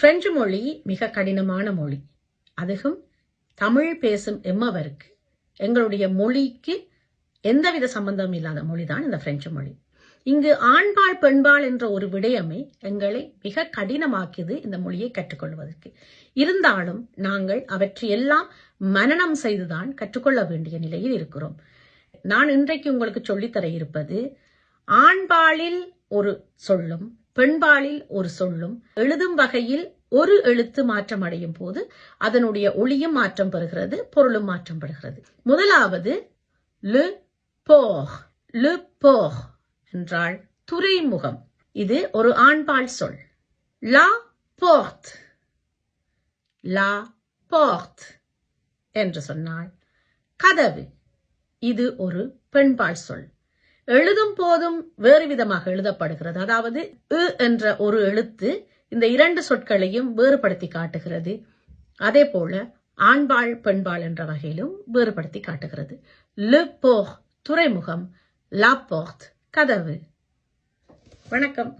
French மொழி மிக கடினமான மொழி. அதுவும் தமிழ் பேசும் எம்மவருக்கு. எங்களுடைய மொழிக்கு எந்தவித சம்பந்தமும் இல்லாத மொழிதான் இந்த பிரெஞ்சு மொழி. இங்கு ஆண்பாள் பெண்பாள் என்ற ஒரு விடயமே எங்களை மிக கடினமாக்கியது இந்த மொழியை கற்றுக்கொள்வதற்கு. இருந்தாலும் நாங்கள் அவற்றையெல்லாம் மனனம் செய்துதான் கற்றுக்கொள்ள வேண்டிய நிலையில் இருக்கிறோம். நான் இன்றைக்கு உங்களுக்கு சொல்லித்தர இருப்பது ஆண்பாலில் ஒரு சொல்லும் பெண்பாலில் ஒரு சொல்லும் எழுதும் வகையில் ஒரு எழுத்து மாற்றம் அடையும் போது அதனுடைய ஒளியும் மாற்றம் பெறுகிறது பொருளும் மாற்றம் பெறுகிறது. முதலாவது லு போஹ் லு போஹ் என்றால் துறைமுகம். இது ஒரு ஆண்பால் சொல். லா போர்த் லா போர்த் என்று சொன்னால் கதவு. இது ஒரு பெண்பால் சொல். எழுதும் போதும் வேறு விதமாக எழுதப்படுகிறது. அதாவது இ என்ற ஒரு எழுத்து இந்த இரண்டு சொற்களையும் வேறுபடுத்தி காட்டுகிறது. அதே போல ஆண்பாள் பெண்பாள் என்ற வகையிலும் வேறுபடுத்தி காட்டுகிறது. லு போஹ் துறைமுகம் லா போர்த் கதவு. வணக்கம்.